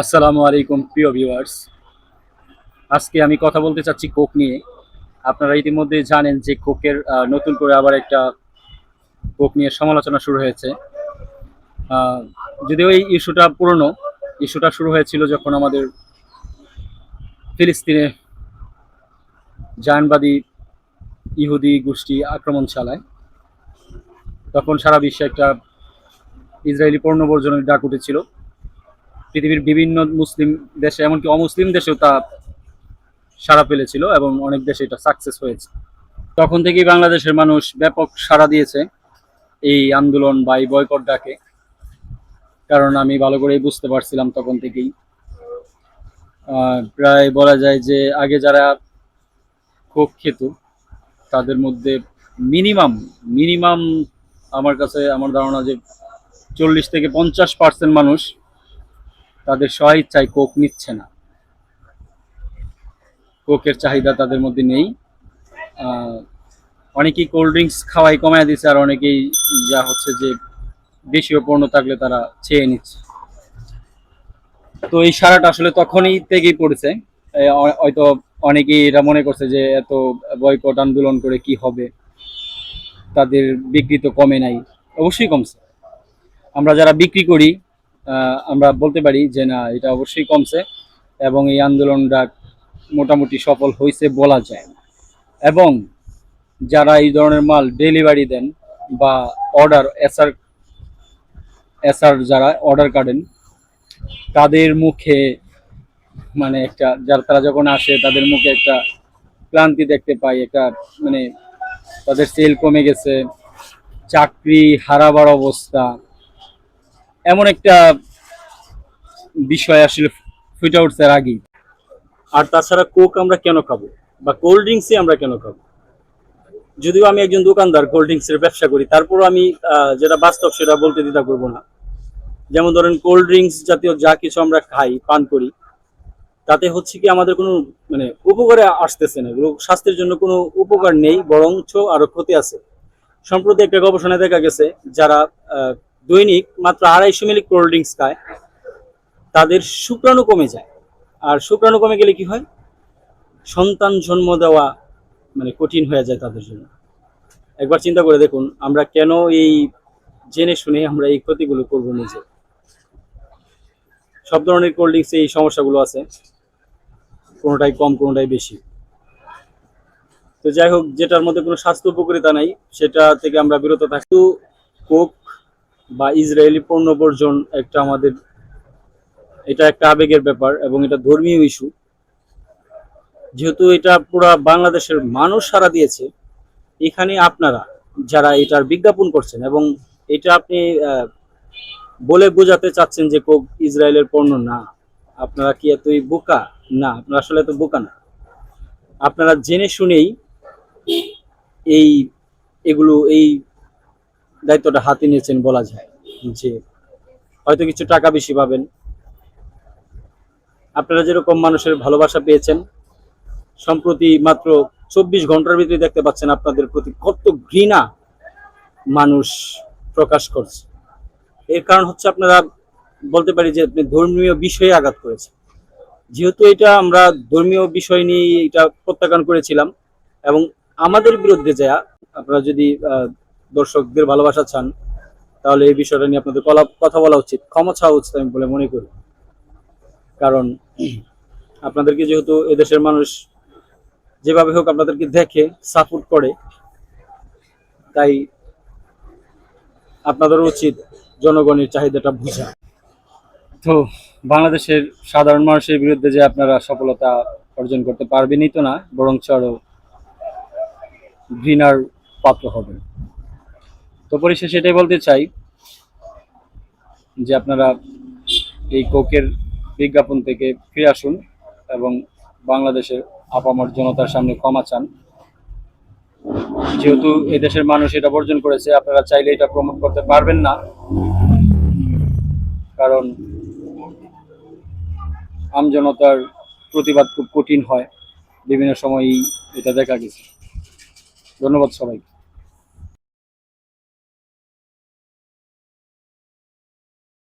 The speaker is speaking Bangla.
আসসালামু আলাইকুম, প্রিয় ভিউয়ার্স আজকে আমি কথা বলতে চাচ্ছি কোক নিয়ে। আপনারা ইতিমধ্যে জানেন যে কোকের নতুন করে আবার একটা কোক নিয়ে সমালোচনা শুরু হয়েছে। যদিও এই ইস্যুটা পুরনো, ইস্যুটা শুরু হয়েছিল যখন আমাদের ফিলিস্তিনে জায়নবাদী ইহুদি গোষ্ঠী আক্রমণ চালায় তখন সারা বিশ্বে একটা ইসরায়েলি পণ্য বর্জনের ডাক উঠেছিল। পৃথিবীর বিভিন্ন মুসলিম দেশে, এমনকি অমুসলিম দেশেও তা সাড়া ফেলেছিল এবং অনেক দেশে এটা সাকসেস হয়েছে। তখন থেকেই বাংলাদেশের মানুষ ব্যাপক সাড়া দিয়েছে এই আন্দোলন বা এই বয়কট ডাকে। কারণ আমি ভালো করেই বুঝতে পারছিলাম তখন থেকেই। প্রায় বলা যায় যে আগে যারা কোক খেত, তাদের মধ্যে মিনিমাম মিনিমাম আমার কাছে, আমার ধারণা যে চল্লিশ থেকে পঞ্চাশ পার্সেন্ট মানুষ তাদের স্বইচ্ছায় কোক নিচ্ছে না। কোকের চাহিদা তাদের মধ্যে নেই। অনেকেই কোল্ড ড্রিঙ্কস খাওয়াই কমায় দিচ্ছে আর অনেকেই যা হচ্ছে যে দেশীয় পণ্য থাকলে তারা চেয়ে নিচ্ছে। তো এই সারাটা আসলে তখনই থেকেই পড়েছে। হয়তো অনেকেই এটা মনে করছে যে এত বয়কট আন্দোলন করে কি হবে? তাদের বিক্রি তো কমে নাই। অবশ্যই কমছে। আমরা যারা বিক্রি করি আমরা বলতে পারি যে না, এটা অবশ্যই কমছে এবং এই আন্দোলনটা মোটামুটি সফল হয়েছে বলা যায় না। এবং যারা এই ধরনের মাল ডেলিভারি দেন বা অর্ডার, এসআর এসআর যারা অর্ডার কাটেন, তাদের মুখে মানে একটা, যারা, তারা যখন আসে, তাদের মুখে একটা ক্লান্তি দেখতে পাই, একটা মানে তাদের সেল কমে গেছে, চাকরি হারাবার অবস্থা এমন একটা বিষয় আসলে ফুটে উঠছে এর আগেই। আর তাছাড়া কোক আমরা কেন খাব? বা কোল্ড ড্রিঙ্কসই আমরা কেন খাব? যদিও আমি একজন দোকানদার কোল্ড ড্রিঙ্কসের ব্যবসা করি, তারপরও আমি যেটা বাস্তব সেটা বলতে দ্বিধা করব না। যেমন ধরেন কোল্ড ড্রিঙ্কস জাতীয় যা কিছু আমরা খাই, পান করি, তাতে হচ্ছে কি আমাদের কোনো মানে উপকারে আসতেছে না। এগুলো স্বাস্থ্যের জন্য কোনো উপকার নেই, বরঞ্চ আরও ক্ষতি আছে। সম্প্রতি একটা গবেষণায় দেখা গেছে, যারা দৈনিক মাত্র আড়াইশো মিলি কোল্ড ড্রিঙ্কস খায়। তাদের শুক্রাণু কমে যায়। আর শুক্রাণু কমে গেলে কি হয়? সন্তান জন্ম দেওয়া মানে কঠিন হয়ে যায় তাদের জন্য। একবার চিন্তা করে দেখুন, আমরা কেন এই জেনে শুনে আমরা এই ক্ষতিগুলো করব নিজে? সব ধরনের কোল্ড ড্রিঙ্কসে এই সমস্যাগুলো আছে। কোনোটাই কম, কোনোটাই বেশি। তো যাই হোক, যেটার মধ্যে কোনো স্বাস্থ্য উপকারিতা নাই, সেটা থেকে আমরা বিরত থাকি। কোক বা ইসরায়েলি পণ্য বর্জন একটা আমাদের, এটা একটা আবেগের ব্যাপার এবং এটা ধর্মীয় ইস্যু যেহেতু এটা পুরা বাংলাদেশের মানুষ সারা দিয়েছে, এখানে আপনারা যারা এটার বিজ্ঞাপন করছেন এবং এটা আপনি বলে বোঝাতে চাচ্ছেন যে কোক ইসরায়েলের পণ্য না, আপনারা কি এতই বোকা? না, আপনারা আসলে এত বোকা না। আপনারা জেনে শুনেই এই এগুলো, এই দায়িত্বটা হাতে নিয়েছেন বলা যায় যে হয়তো কিছু টাকা বেশি পাবেন। আপনারা যেরকম মানুষের ভালোবাসা পেয়েছেন, সম্প্রতি মাত্র চব্বিশ ঘণ্টার ভিতরে দেখতে পাচ্ছেন আপনাদের প্রতি কত ঘৃণা মানুষ প্রকাশ করছে। এর কারণ হচ্ছে আপনারা বলতে পারি যে আপনি ধর্মীয় বিষয়ে আঘাত করেছেন। যেহেতু এটা আমরা ধর্মীয় বিষয় নিয়ে এটা প্রত্যাখ্যান করেছিলাম এবং আমাদের বিরুদ্ধে যা, আপনারা যদি দর্শকদের ভালোবাসা চান, তাহলে এই বিষয়টা নিয়ে আপনাদের কথা বলা উচিত। ক্ষমা চাওয়া উচিত আমি বলে মনে করি। কারণ আপনাদেরকে যেহেতু এদেশের মানুষ যেভাবে হোক আপনাদেরকে দেখে সাপোর্ট করে, তাই আপনাদের উচিত জনগণের চাহিদাটা বোঝা। তো বাংলাদেশের সাধারণ মানুষের বিরুদ্ধে যে আপনারা সফলতা অর্জন করতে পারবেনই তো না, বরঞ্চ আরও ঘৃণার পাত্র হবেন। তো পরিশেষে এটাই বলতে চাই যে আপনারা এই কোকের বিজ্ঞাপন থেকে ফিরে আসুন এবং বাংলাদেশের আপামর জনতার সামনে ক্ষমা চান। যেহেতু এদেশের মানুষ এটা বর্জন করেছে, আপনারা চাইলে এটা প্রমোট করতে পারবেন না। কারণ আমজনতার প্রতিবাদ খুব কঠিন হয়। বিভিন্ন সময়ই এটা দেখা গেছে। ধন্যবাদ সবাইকে।